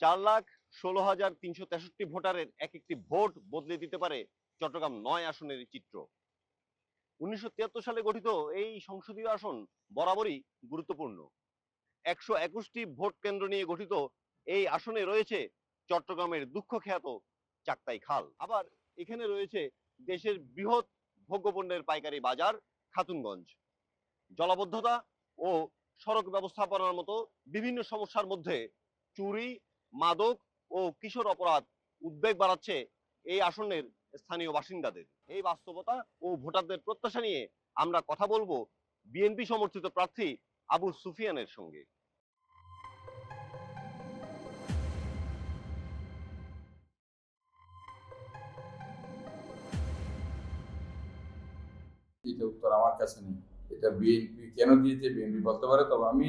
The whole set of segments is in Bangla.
চার লাখ ষোলো হাজার তিনশো তেষট্টি ভোটারের এক একটি ভোট বদলে দিতে পারে চট্টগ্রাম নয় আসনের চিত্র। উনিশশো তিয়াত্তর সালে গঠিত এই সংসদীয় আসন বরাবরই গুরুত্বপূর্ণ। একশো একুশটি ভোট কেন্দ্র নিয়ে গঠিত এই আসনে রয়েছে চট্টগ্রামের দুঃখ খ্যাত চাকতাই খাল। আবার এখানে রয়েছে দেশের বৃহৎ ভোগ্যপণ্যের পাইকারি বাজার খাতুনগঞ্জ। জলাবদ্ধতা ও সড়ক ব্যবস্থাপনার মতো বিভিন্ন সমস্যার মধ্যে চুরি মাদক ও কিশোর অপরাধ উদ্বেগ বাড়াচ্ছে এই আসনের স্থানীয় বাসিন্দাদের। এই বাস্তবতা ও ভোটারদের প্রত্যাশা নিয়ে আমরা কথা বলব বিএনপি সমর্থিত প্রার্থী আবু সুফিয়ানের সঙ্গে। এটা উত্তর আমার কাছে নেই। এটা বিএনপি কেন দিয়েছে, বিএনপি বলতে পারে, তবে আমি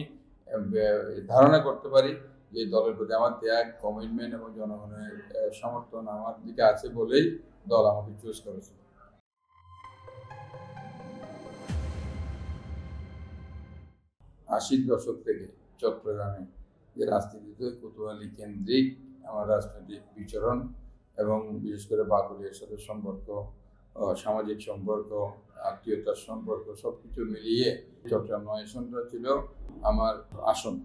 ধারণা করতে পারি যে দলের প্রতি আমার ত্যাগ কমিটমেন্ট এবং জনগণের সমর্থন আমার দিকে আছে বলেই দল আমাকে চুজ করেছে। আশির দশক থেকে চট্টগ্রামে যে রাজনীতিতে কোতোয়ালি কেন্দ্রিক আমার রাজনৈতিক বিচরণ এবং বিশেষ করে বাকুড়িয়ার সাথে সম্পর্ক সামাজিক সম্পর্ক, আত্মীয়তার সম্পর্ক সব কিছু মিলিয়ে চট্টগ্রাম নয় ছিল আমার আসন।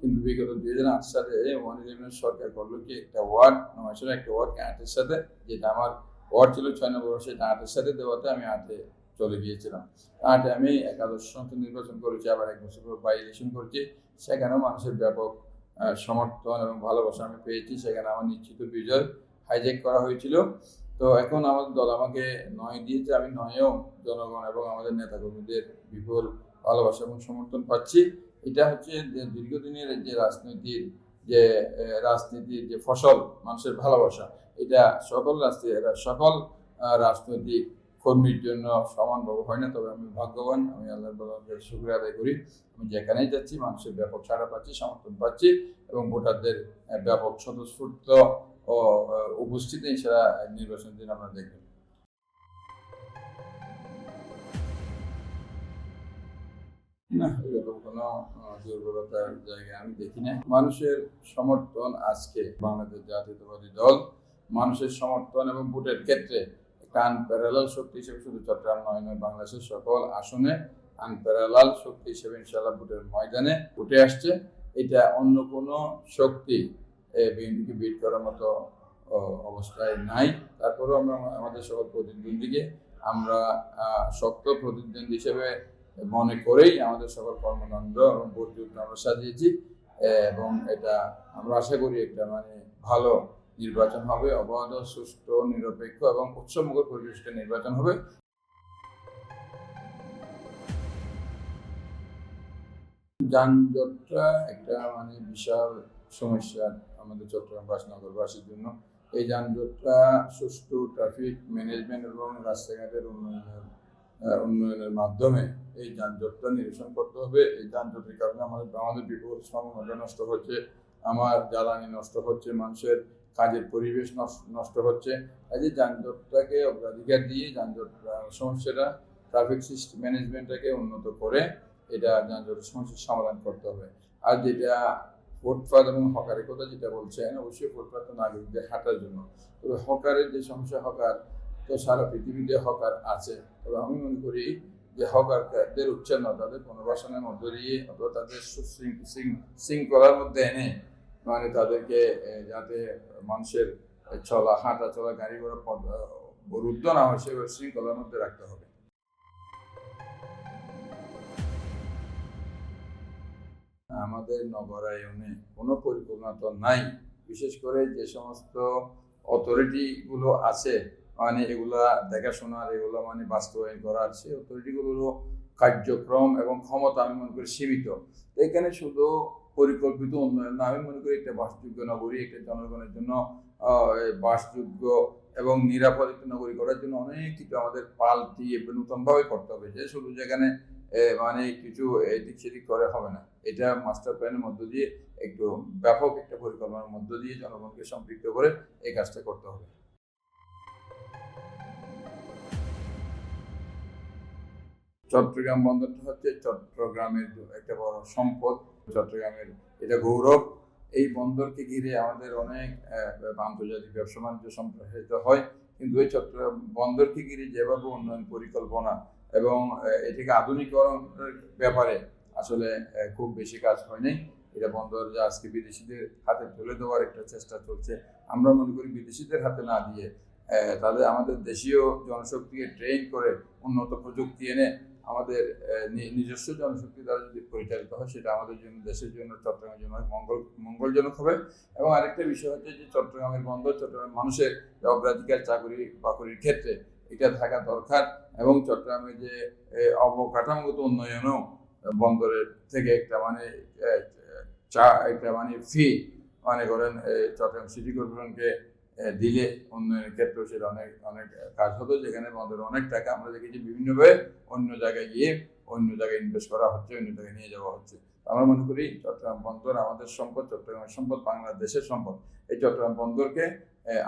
কিন্তু বিগত দুই হাজার আট সালে ওয়ান সরকার করল কি একটা ওয়ার্ড নয় আসলে একটা ওয়ার্ড আটের সাথে, যেটা আমার ওয়ার্ড ছিল ছয় নম্বর সেটা আটের সাথে দেওয়াতে আমি আটে চলে গিয়েছিলাম। আটে আমি একাদশ সংসদ নির্বাচন করেছি, আবার এক বছর পর বাই ইলেকশন করেছি। সেখানেও মানুষের ব্যাপক সমর্থন এবং ভালোবাসা আমি পেয়েছি। সেখানে আমার নিশ্চিত বিজয় হাইজ্যাক করা হয়েছিল। তো এখন আমাদের দল আমাকে নয় দিয়েছে, আমি নয়েও জনগণ এবং আমাদের নেতাকর্মীদের বিপুল ভালোবাসা এবং সমর্থন পাচ্ছি। এটা হচ্ছে দীর্ঘদিনের যে রাজনীতির যে রাজনীতির যে ফসল, মানুষের ভালোবাসা, এটা সকল রাষ্ট্রীয় সকল রাজনৈতিক কর্মীর জন্য সমানভাবে হয় না। তবে আমি ভাগ্যবান, আমি আল্লাহর বলাদের শুক্রিয়া আদায় করি। আমি যেখানেই যাচ্ছি, মানুষের ব্যাপক সাড়া পাচ্ছি, সমর্থন পাচ্ছি এবং ভোটারদের ব্যাপক স্বতঃস্ফূর্ত ও উপস্থিতি সেটা নির্বাচন দিন আমরা দেখবেন। না। এরকম কোনো দুর্বলতার জায়গা আমি দেখি না মানুষের সমর্থন আজকে বাংলাদেশ জাতীয়তাবাদী দল, মানুষের সমর্থন এবং ভোটের ক্ষেত্রে একটা আনপ্যারালাল শক্তি হিসেবে শুধু চট্টগ্রাম নয় নয়, বাংলাদেশের সকল আসনে আনপ্যারালাল শক্তি হিসেবে ইনশাল্লাহ ভোটের ময়দানে উঠে আসছে। এটা অন্য কোনো শক্তি বিএনপিকে বিট করার মতো অবস্থায় নাই। তারপরেও আমরা, আমাদের সকল প্রতিদ্বন্দ্বীকে আমরা শক্ত প্রতিদ্বন্দ্বী হিসেবে মনে করেই আমাদের সকল কর্মকাণ্ড এবং ভোটযুদ্ধ আমরা সাজিয়েছি, এবং এটা আমরা আশা করি একটা মানে ভালো নির্বাচন হবে, অবাধ, সুষ্ঠু, নিরপেক্ষ এবং উৎসমুখর পরিবেশটা নির্বাচন হবে। যানজটটা একটা মানে বিশাল সমস্যা আমাদের চট্টগ্রাম নগরবাসীর জন্য। এই যানজটটা, সুষ্ঠু ট্রাফিক ম্যানেজমেন্ট এবং রাস্তাঘাটের উন্নয়নের উন্নয়নের মাধ্যমে এই যানজটটা নিরসন করতে হবে। এই যানজটের কারণে আমাদের আমাদের বিপুল শ্রমঘণ্টা নষ্ট হচ্ছে, আমার জ্বালানি নষ্ট হচ্ছে, মানুষের কাজের পরিবেশ নষ্ট- হচ্ছে। কাজে যানজটটাকে অগ্রাধিকার দিয়ে, যানজট সমস্যাটা ট্রাফিক সিস্টেম ম্যানেজমেন্টটাকে উন্নত করে এটা যানজটের সমস্যার সমাধান করতে হবে। আর যেটা ফুটপাত এবং হকারের কথা যেটা বলছেন, অবশ্যই ফুটপাত তো নাগরিকদের হাঁটার জন্য। তবে হকারের যে সমস্যা, হকার তো সারা পৃথিবীতে হকার আছে। তবে আমি মনে করি যে হকার হকারদের উচ্চারণ তাদের পুনর্বাসনের মধ্য দিয়ে অথবা তাদের শৃঙ্খলার মধ্যে এনে মানে তাদেরকে যাতে মানুষের চলা, হাঁটা চলা, গাড়ি ঘোড়া পদ রুদ্ধ না হয় সেভাবে শৃঙ্খলার মধ্যে রাখতে হবে। আমাদের নগরায়নে কোনো পরিকল্পনা তো নাই। বিশেষ করে যে সমস্ত অথরিটিগুলো আছে মানে এগুলা দেখাশোনার এগুলো মানে বাস্তবায়ন করার সেই অথরিটিগুলোরও কার্যক্রম এবং ক্ষমতা আমি মনে করি সীমিত। তো এখানে শুধু পরিকল্পিত উন্নয়ন না, আমি মনে করি একটা বাসযোগ্য নগরী, একটা জনগণের জন্য বাসযোগ্য এবং নিরাপদ একটা নগরী করার জন্য অনেক কিছু আমাদের পাল্টিয়ে নতুনভাবে করতে হবে। যে শুধু যেখানে মানে কিছু এদিক সেদিক করে হবে না। এটা মাস্টার প্ল্যানের মধ্য দিয়ে একটু ব্যাপক একটা পরিকল্পনার মধ্য দিয়ে জনগণকে সম্পৃক্ত করে এই কাজটা করতে হবে। চট্টগ্রাম বন্দরটা হচ্ছে চট্টগ্রামের একটা বড় সম্পদ। চট্টগ্রামের এটা গৌরব। এই বন্দরকে ঘিরে আমাদের অনেক আন্তর্জাতিক ব্যবসা বাণিজ্য সম্প্রসারিত হয়। কিন্তু এই চট্টগ্রাম বন্দরকে ঘিরে যেভাবে উন্নয়ন পরিকল্পনা এবং এটাকে আধুনিকরণের ব্যাপারে আসলে খুব বেশি কাজ হয়নি। এটা বন্দর যে আজকে বিদেশিদের হাতে তুলে দেওয়ার একটা চেষ্টা চলছে। আমরা মনে করি বিদেশিদের হাতে না দিয়ে তাদের আমাদের দেশীয় জনশক্তিকে ট্রেন করে উন্নত প্রযুক্তি এনে আমাদের নিজস্ব জনশক্তি দ্বারা যদি পরিচালিত হয়, সেটা আমাদের জন্য, দেশের জন্য, চট্টগ্রামের জন্য মঙ্গল, মঙ্গলজনক হবে। এবং আরেকটা বিষয় হচ্ছে যে, চট্টগ্রামের বন্দর, চট্টগ্রামের মানুষের যে অগ্রাধিকার চাকরি, বাকরির ক্ষেত্রে এটা থাকা দরকার। এবং চট্টগ্রামের যে অবকাঠামোগত উন্নয়নও বন্দরের থেকে একটা মানে চা, একটা মানে ফি মনে করেন চট্টগ্রাম সিটি কর্পোরেশনকে দিলে উন্নয়নের ক্ষেত্রে সেটা অনেক অনেক কাজ হতো যেখানে বন্দরের অনেক টাকা আমরা দেখেছি বিভিন্নভাবে অন্য জায়গায় গিয়ে অন্য জায়গায় ইনভেস্ট করা হচ্ছে, অন্য জায়গায় নিয়ে যাওয়া হচ্ছে। আমরা মনে করি চট্টগ্রাম বন্দর আমাদের সম্পদ, চট্টগ্রামের সম্পদ, বাংলাদেশের সম্পদ। এই চট্টগ্রাম বন্দরকে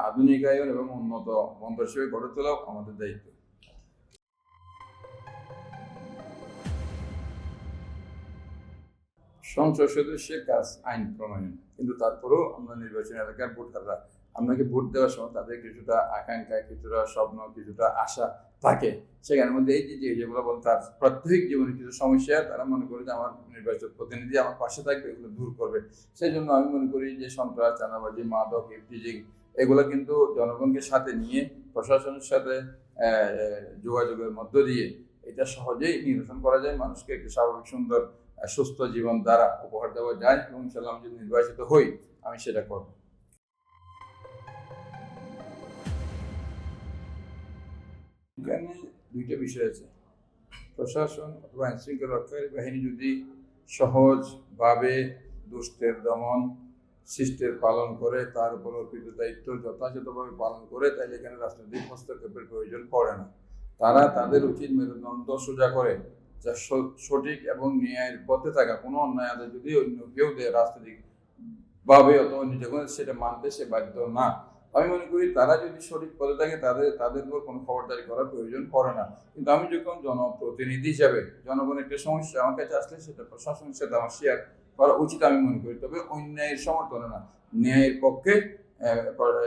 আধুনিকায়ন এবং উন্নত বন্দর হিসেবে গড়ে তোলাও আমাদের দায়িত্ব। সংসদ সদস্যের কাজ আইন প্রণয়ন, কিন্তু তারপরেও আমরা নির্বাচনী এলাকার ভোটাররা আপনাকে ভোট দেওয়ার সময় তাদের কিছুটা আকাঙ্ক্ষা, কিছুটা স্বপ্ন, কিছুটা আশা থাকে। সেখানের মধ্যে এই যে যেগুলো বল, তার প্রাত্যহিক জীবনে কিছু সমস্যা, তারা মনে করে যে আমার নির্বাচন প্রতিনিধি আমার পাশে থাকবে, এগুলো দূর করবে। সেই জন্য আমি মনে করি যে, সন্ত্রাস, চাঁদাবাজি, মাদক ইফটিজিং এগুলো কিন্তু জনগণকে সাথে নিয়ে, প্রশাসনের সাথে যোগাযোগের মধ্য দিয়ে এটা সহজেই নিরসন করা যায়, মানুষকে একটি স্বাভাবিক, সুন্দর সুস্থ জীবন দ্বারা উপহার দেওয়া যায় এবং ইনশাল্লাহ আমি যদি নির্বাচিত হই, আমি সেটা করব। এখানে দুইটা বিষয় আছে। প্রশাসন অথবা আইন শৃঙ্খলা রক্ষাকারী বাহিনী যদি সহজভাবে দুষ্টের দমন, শিষ্টের পালন করে, তার উপর অর্পিত দায়িত্ব যথাযথভাবে পালন করে তাহলে এখানে রাজনৈতিক হস্তক্ষেপের প্রয়োজন পড়ে না। তারা তাদের উচিত মেরুদণ্ড সোজা করে, যা সঠিক এবং ন্যায়ের পথে থাকা। কোনো অন্যায় আদায় যদি অন্য কেউ দেয় রাজনৈতিক ভাবে অথবা যেখানে সেটা মানতে সে বাধ্য না। আমি মনে করি তারা যদি সঠিক পদে থাকে, তাদের তাদের উপর কোনো খবরদারি করার প্রয়োজন পড়ে না। কিন্তু আমি যখন জনপ্রতিনিধি হিসাবে, জনগণের একটা সমস্যা আমার কাছে আসলে সেটা প্রশাসনের সাথে আমার শেয়ার করা উচিত আমি মনে করি। তবে অন্যায়ের সমর্থনে না। ন্যায়ের পক্ষে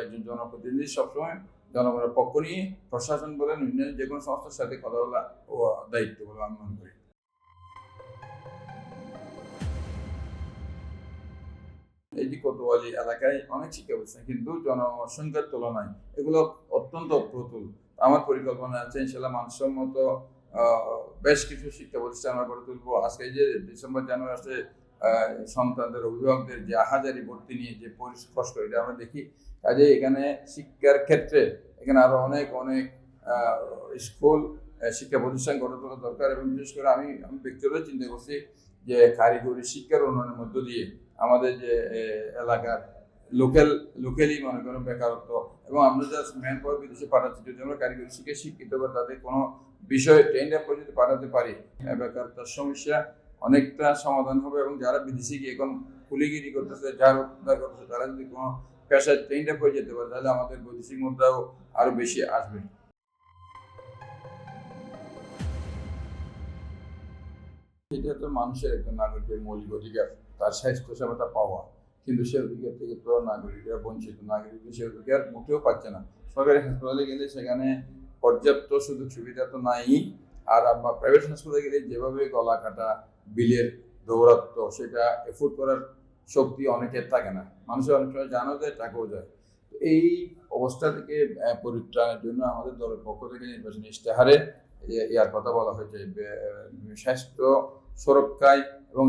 একজন জনপ্রতিনিধি সবসময় জনগণের পক্ষ নিয়ে প্রশাসন বলেন, অন্যান্য যে কোনো সংস্থার সাথে কথা বলা দায়িত্ব বলে আমি মনে করি। কোতোয়ালি এলাকায় অনেক শিক্ষা প্রতিষ্ঠান কিন্তু জনসংখ্যার তুলনায় এগুলো অত্যন্ত প্রতুল। আমার পরিকল্পনা আছে ইনশাল্লাহ মানসম্মত বেশ কিছু শিক্ষা প্রতিষ্ঠান আমরা গড়ে তুলবো। আজকে যে ডিসেম্বর, জানুয়ারি আসে সন্তানদের, অভিভাবকদের যে আহাজারি ভর্তি নিয়ে যে কষ্ট, এটা আমরা দেখি। কাজে এখানে শিক্ষার ক্ষেত্রে এখানে আরও অনেক অনেক স্কুল শিক্ষা প্রতিষ্ঠান গড়ে তোলা দরকার এবং বিশেষ করে আমি আমি ব্যক্তিগত চিন্তা করছি যে কারিগরি শিক্ষার উন্নয়নের মধ্য দিয়ে আমাদের যে এলাকার লোকাল, লোকালি মনে করেন বেকারত্ব এবং আমরা যা ম্যান পাওয়ার বিদেশে পাঠাচ্ছি, যদি আমরা কারিগরি শিখে শিক্ষিত করে তাদের কোনো বিষয়ে করে যদি পাঠাতে পারি বেকারত্বের সমস্যা অনেকটা সমাধান হবে এবং যারা বিদেশে গিয়ে এখন কুলিগিরি করতেছে যার উদ্ধার করতেছে, তারা যদি কোনো পেশায় টেন্ডার করে যেতে পারে, তাহলে আমাদের বৈদেশিক মুদ্রাও আরও বেশি আসবে। এটা তো মানুষের একটা নাগরিকের মৌলিক অধিকার। তার স্বাস্থ্য সেবাটা পাওয়া। কিন্তু সে অধিকার থেকে তো নাগরিকরা বঞ্চিত নাগরিকরা সে অধিকার মোটেও পাচ্ছে না। সরকারি হাসপাতালে গেলে সেখানে পর্যাপ্ত সুযোগ সুবিধা তো নাই। আর আমরা প্রাইভেট হাসপাতালে গেলে যেভাবে গলা কাটা, বিলের দৌরাত্ম সেটা এফোর্ড করার শক্তি অনেকের থাকে না। মানুষের অনেক সময় জানো যায় টাকাও যায়। এই অবস্থা থেকে পরিত্রাণের জন্য আমাদের দলের পক্ষ থেকে নির্বাচনী ইশতেহারে ইয়ার কথা বলা হয়েছে। স্বাস্থ্য সুরক্ষায় এবং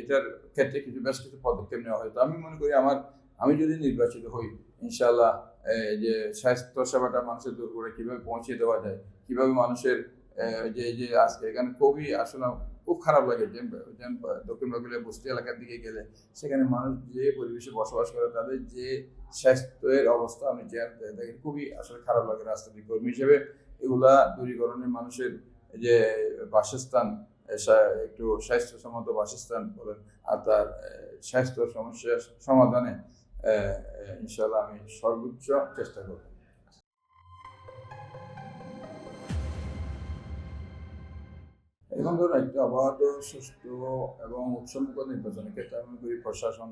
এটার ক্ষেত্রে কিছু বেশ কিছু পদক্ষেপ নেওয়া হয়েছে। আমি মনে করি আমার আমি যদি নির্বাচিত হই ইনশাল্লাহ যে স্বাস্থ্য সেবাটা মানুষের দূর করে কীভাবে পৌঁছে দেওয়া যায়, কীভাবে মানুষের যে যে আজকে এখানে খুবই আসলে খুব খারাপ লাগে, যে দক্ষিণ বাগুলিয়া বস্তি এলাকার দিকে গেলে সেখানে মানুষ যে পরিবেশে বসবাস করে, তাদের যে স্বাস্থ্যের অবস্থা আমি যে দেখি, খুবই আসলে খারাপ লাগে রাজনৈতিক কর্মী হিসেবে। এগুলা দূরীকরণে মানুষের যে বাসস্থান একটু স্বাস্থ্যসম্মত বাসস্থান বলেন, আর তার স্বাস্থ্য সমস্যার সমাধানে ইনশাল্লাহ আমি সর্বোচ্চ চেষ্টা করব। এখন ধরুন একটা অবাধ, সুষ্ঠু এবং উৎসমুখ নির্বাচনের ক্ষেত্রে আমি করি প্রশাসন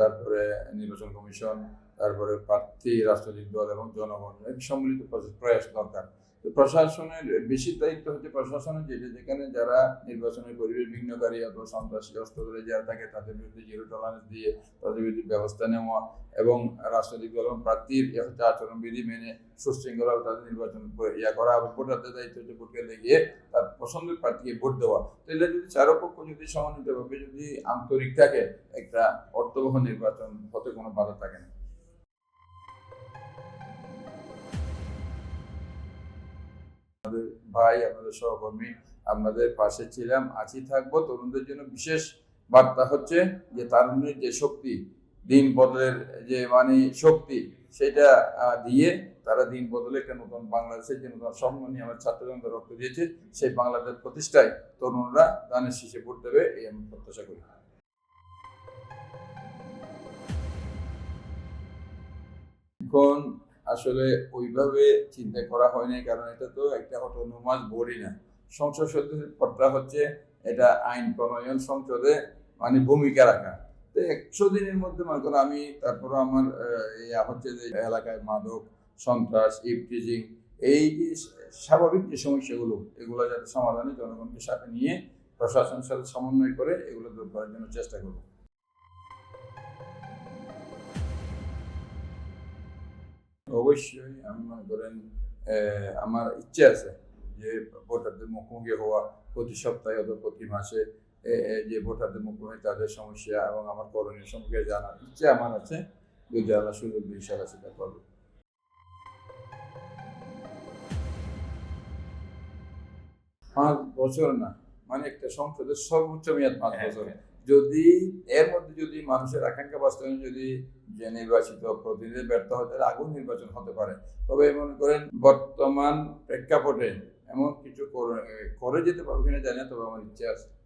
তারপরে নির্বাচন কমিশন, তারপরে প্রার্থী, রাজনৈতিক দল এবং জনগণ সম্মিলিত প্রয়াস দরকার। প্রশাসনের, বেশি দায়িত্ব হচ্ছে প্রশাসনের, যেটা যেখানে যারা নির্বাচনের পরিবেশ বিঘ্নকারী অথবা সন্ত্রাসী অস্ত্র ধরে যারা থাকে, তাদের বিরুদ্ধে জিরো টলারেন্স দিয়ে তাদের বিরুদ্ধে ব্যবস্থা নেওয়া এবং রাজনৈতিক দল প্রার্থীর হচ্ছে আচরণবিধি মেনে সুশৃঙ্খলভাবে তাদের নির্বাচন ইয়া করা এবং ভোটারদের দায়িত্ব হচ্ছে ভোট কেন্দ্রে গিয়ে তার পছন্দের প্রার্থীকে ভোট দেওয়া। তাহলে যদি চারপক্ষ যদি সমন্বিতভাবে যদি আন্তরিক থাকে, একটা অর্থবহ নির্বাচন হতে কোনো বাধা থাকে না। আমাদের ভাই আপনাদের সহকর্মী আপনাদের পাশে ছিলাম, আছি, থাকব। তরুণদের জন্য বিশেষ বার্তা হচ্ছে যে, তারুণ্যের যে শক্তি, দিন বদলের যে মানে শক্তি, সেটা দিয়ে তারা দিন বদলে একটা নতুন বাংলাদেশের যে নতুন স্বপ্ন নিয়ে আমার ছাত্র রক্ত দিয়েছে, সেই বাংলাদেশ প্রতিষ্ঠায় তরুণরা দানের শীষে ভোট দেবে, এই আমি প্রত্যাশা করি। এখন আসলে ওইভাবে চিন্তা করা হয়নি কারণ এটা তো একটা অটোনোমাস বডি না। সংসদ সদস্যের পদটা হচ্ছে এটা আইন প্রণয়ন সংসদে মানে ভূমিকা রাখা। তো একশো দিনের মধ্যে মনে করো আমি তারপর আমার হচ্ছে যে এলাকায় মাদক, সন্ত্রাস ইফটিজিং এই যে স্বাভাবিক যে সমস্যাগুলো, এগুলো যাতে সমাধানে জনগণকে সাথে নিয়ে প্রশাসনের সাথে সমন্বয় করে এগুলো দূর করার জন্য চেষ্টা করব। অবশ্যই আমি মনে করেন আমার ইচ্ছে আছে যে ভোটারদের মুখোমুখি হওয়া প্রতি সপ্তাহে অথবা প্রতি মাসে যে ভোটারদের মুখোমুখি তাদের সমস্যা এবং আমার করণীয় সম্পর্কে জানার ইচ্ছে আমার আছে। যদি আল্লাহ সুযোগ দিয়ে ইনশাআল্লাহ সেটা করব। পাঁচ বছর না মানে একটা সংসদের সর্বোচ্চ মেয়াদ পাঁচ হ্যাঁ, বছর। হ্যাঁ। যদি, এর মধ্যে যদি মানুষের আকাঙ্ক্ষা বাস্তবায়ন যদি যে নির্বাচিত প্রতিনিধি ব্যর্থ হয়, তাহলে আগুন নির্বাচন হতে পারে। তবে মনে করেন, বর্তমান প্রেক্ষাপটে এমন কিছু করে যেতে পারব কিনা জানি না, তবে আমার ইচ্ছে আছে।